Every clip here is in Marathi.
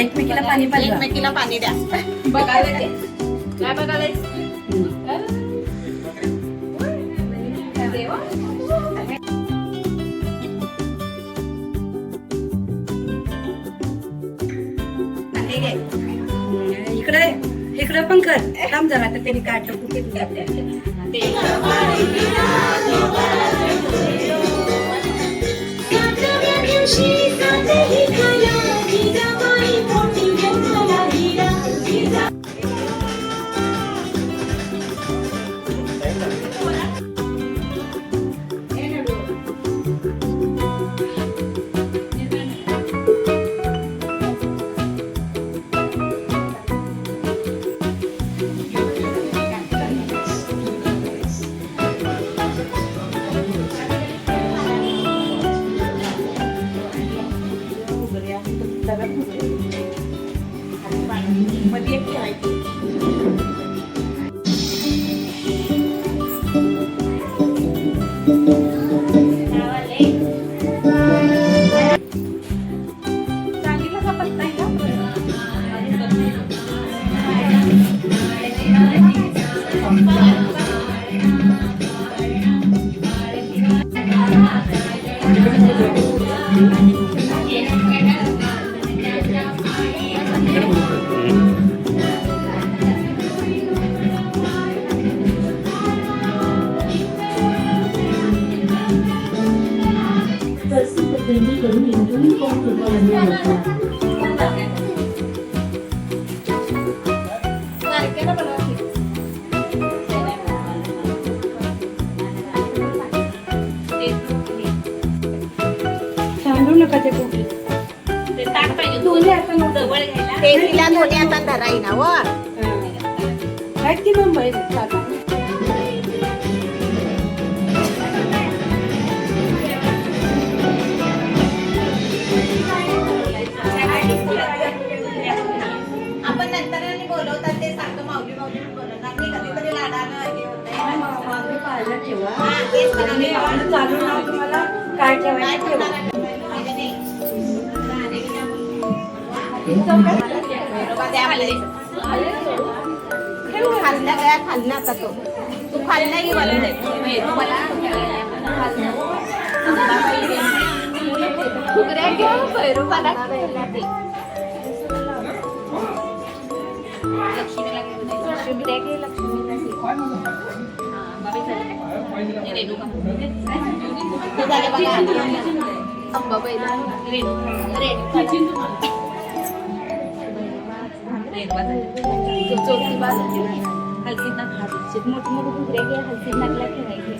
एकमेकीला पाणी पाहिजे एकमेकीला पाणी द्या. बघायला ते. काय बघायला हे. इकडे इकडे पण कर. थांब जरा तर त्यांनी काढलं कुठे सातव्या Thank you. तारखेला बनवा की. सांगू नका ते कुठे ते ताट पाहिजे दोन्ही हाताने जवळ घ्यायला ते तिला दोन्ही आता धराई ना व आहेत की मुंबई चालू तुम्हाला काय काय ठेवायचं द्या. खाल्ला आता तो तू खाल्ला की मला. फुगऱ्या घेऊन भैरोबाला लक्ष्मीला घे हातीचे मोठे मोठे घे ठेवायचे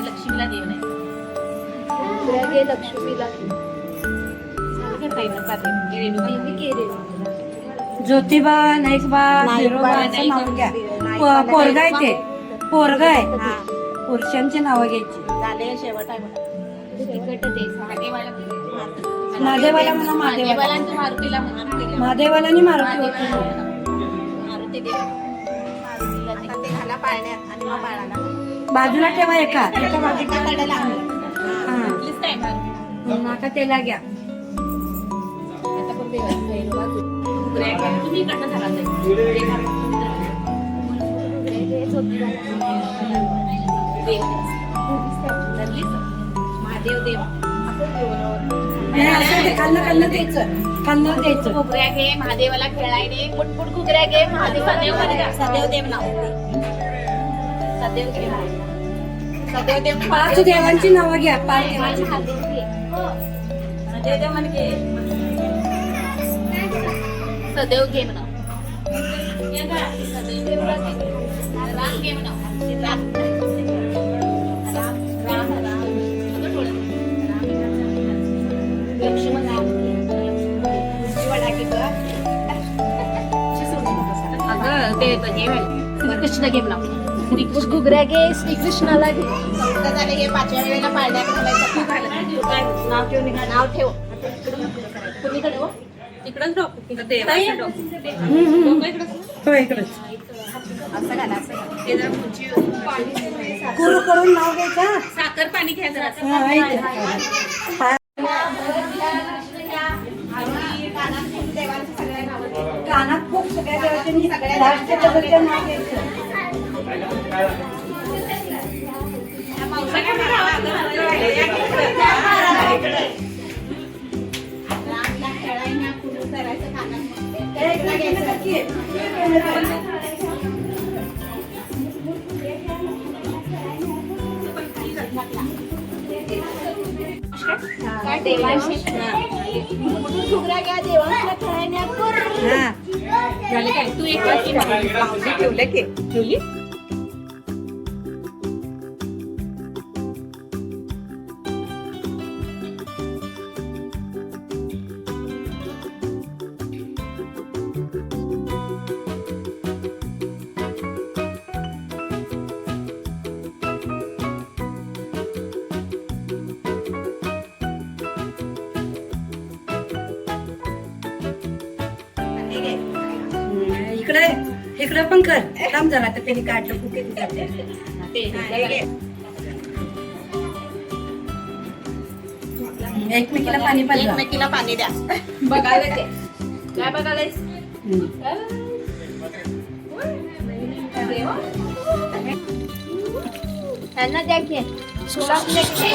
लक्ष्मीला देव नाही फुगऱ्या घे लक्ष्मीला ज्योतिबा नाईकबा. नाईकबा, नाव घ्या प- पोरगा आहे ते. पोरगा आहे. हा, पुरुषांची नावं घ्यायची. झाले शेवट आहे बघा. महादेवाला म्हणा महादेवाला मारुतीला म्हणा. महादेवाला आणि मारुती होती. मारुती देवी. आता ते घाला पाळण्यात आणि मग बाळाला बाजूला ठेवा एका. एका बाजूला एका कडेला. हा. मारुती? आता त्याला घ्या. आता पण देवाची. तुम्ही इकडनं ताई. महादेव देव खाल्लं द्यायचं घुगऱ्या घे महादेवाला घुगऱ्या घे महादेव सदैव देव नाव. सदैव देव. पाच देवांची नावं घ्या पाच देवांची. घे. सदैव देव म्हणजे सदैव घे म्हणा. सदैव घे श्रीकृष्ण घे म्हणा श्रीकृष्ण घुगऱ्या घे श्रीकृष्णाला घे झालं हे पाचव्या वेळेला घालायचं नाव ठेव नाव ठेव कुणीकडे हो तिकडच डॉक्टर डॉक्टर हो इकडंच. कुरू करून नाव घ्यायचं? साखर पाणी घ्यायचं कानात खूप सगळ्या नाव घ्यायचं. करायचं झाले काय? तू एक. ठेवलं की ठेवली? इकडे इकडे पण कर. थांब जरा तर त्यांनी काढलं कुठे. एकमेकीला पाणी पाहिजे एकमेकीला पाणी द्या. बघायला ते काय बघायलायस? त्यांना द्या की. तुला द्या की.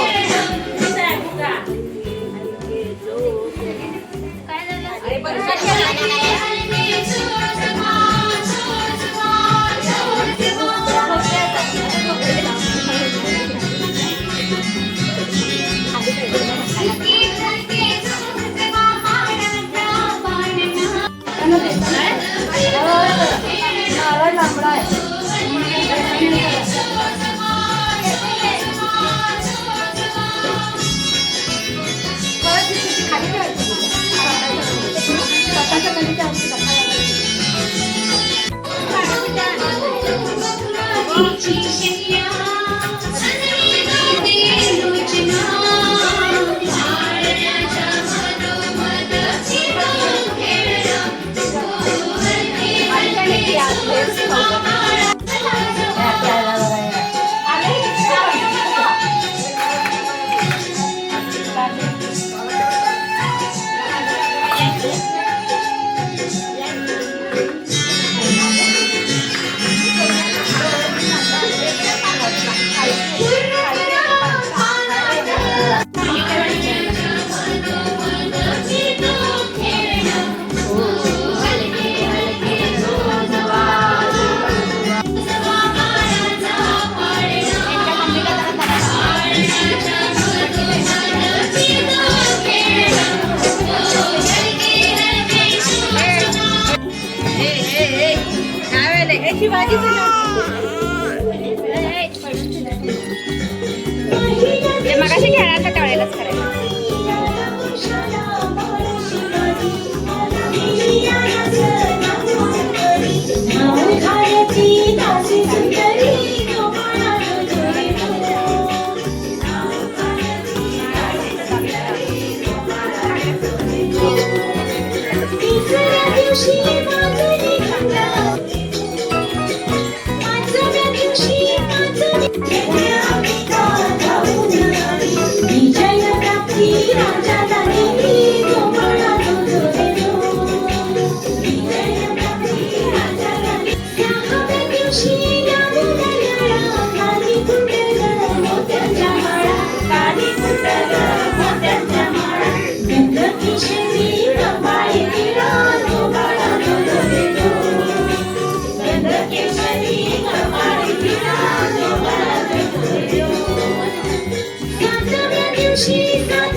Jesus.